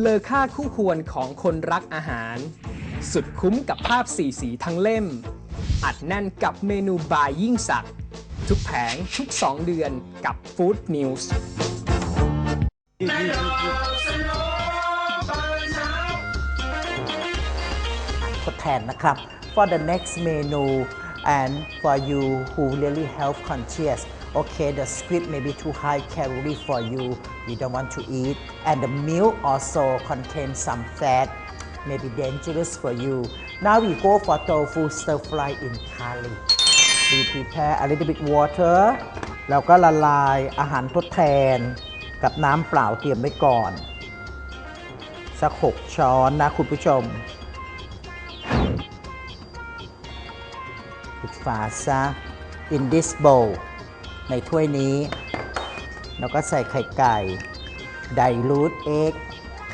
เลอค่าคู่ควรของคนรักอาหาร สุดคุ้มกับภาพสีสีทั้งเล่ม อัดแน่นกับเมนูบายยิ่งสัก ทุกแผงทุก 2 เดือนกับ Food News ทดแทนนะครับ for the next menu and for you who really health conscious okay the squid may be too high calorie for you you don't want to eat and the milk also contains some fat may be dangerous for you now we go for tofu stir fry in garlic we prepare a little bit water แล้วก็ละลายอาหารทดแทนกับน้ำเปล่าเตรียมไว้ก่อน สัก 6 ช้อนนะคุณผู้ชม ปิดฝาซะ in this bowl ในถ้วยนี้ แล้วก็ใส่ไข่ไก่ dilute egg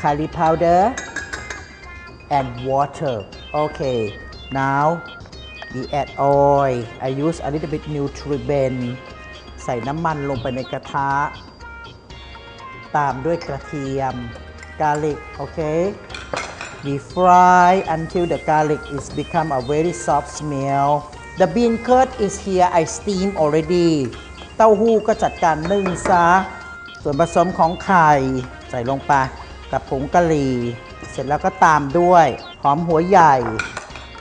curry powder and water okay now we add oil I use a little bit Nutribend ใส่น้ำมันลงไปในกระทะ ตามด้วยกระเทียม garlic okay we fry until the garlic is become a very soft smell the bean curd is here I steam already เต้าหู้ก็จัดการนึ่งซะ ส่วนผสมของไข่ใส่ลงไปกับผงกะหรี่ เสร็จแล้วก็ตามด้วยหอมหัวใหญ่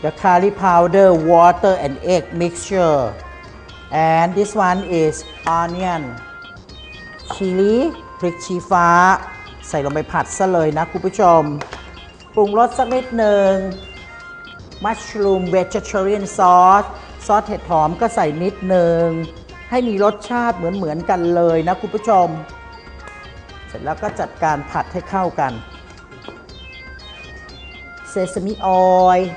the curry powder water and egg mixture and this one is onion ชิลีพริกชี้ฟ้า ใส่ลงไปผัดซะเลยนะคุณผู้ชม ปรุงรสสักนิดหนึ่ง มัชรูมเวจ e เ a รียนซอสซอสเห็ดหอมก็ใส่นิดหนึ่งให้มีรสชาติเหมือนเหมือนกันเลยนะคุณผู้ชม เสร็จแล้วก็จัดการผัดให้เข้ากันเซซามิออยล์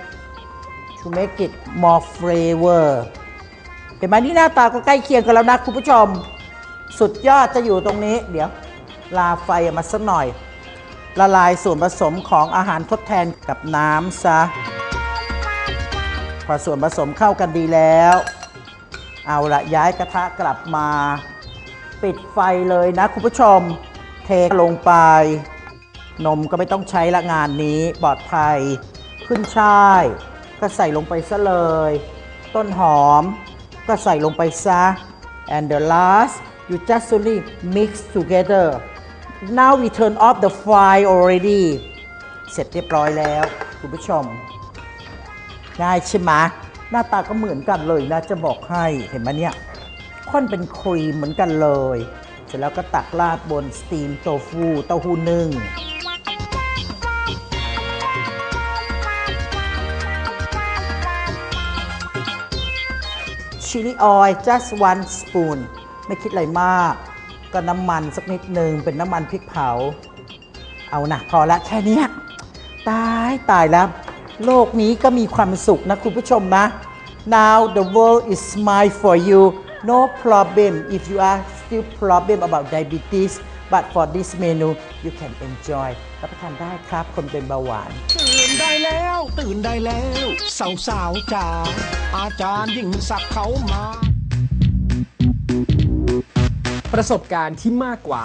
to make it more flavor เห็นไหมนี่หน้าตาก็ใกล้เคียงกันแล้วนะคุณผู้ชม สุดยอดจะอยู่ตรงนี้ เดี๋ยวลาไฟมาสักหน่อย ละลายส่วนผสมของอาหารทดแทนกับน้ำซะ พอส่วนผสมเข้ากันดีแล้ว เอาละย้ายกระทะกลับมา ปิดไฟเลยนะคุณผู้ชม เทลงไป นมก็ไม่ต้องใช้ละงานนี้ปลอดภัย ขึ้นช่าย ก็ใส่ลงไปซะเลย ต้นหอม ก็ใส่ลงไปซะ and the last you just only mix together now we turn off the fire already เสร็จเรียบร้อยแล้ว คุณผู้ชม ง่ายใช่ไหมหน้าตาก็เหมือนกันเลยนะจะบอกให้เห็นไหมเนี่ยค่อนเป็นครีมเหมือนกันเลย เสร็จแล้วก็ตักราดบนสตีมโตฟูเต้าหู้นึ่งชิล l ี oil just one spoon ไม่คิดอะไรมาก ก็น้ำมันสักนิดหนึ่งเป็นน้ำมันพริกเผา เอานะพอละแค่นี้ตายตายแล้ว โลกนี้ก็มีความสุขนะคุณผู้ชมนะ now the world is smile for you no problem if you are still problem about diabetes but for this menu you can enjoy รับประทานได้ครับคนเป็นเบาหวาน ตื่นได้แล้ว ตื่นได้แล้ว สาวสาวๆจ๋าอาจารย์ยิ่งสักดิ์เขามา ประสบการณ์ที่มากกว่า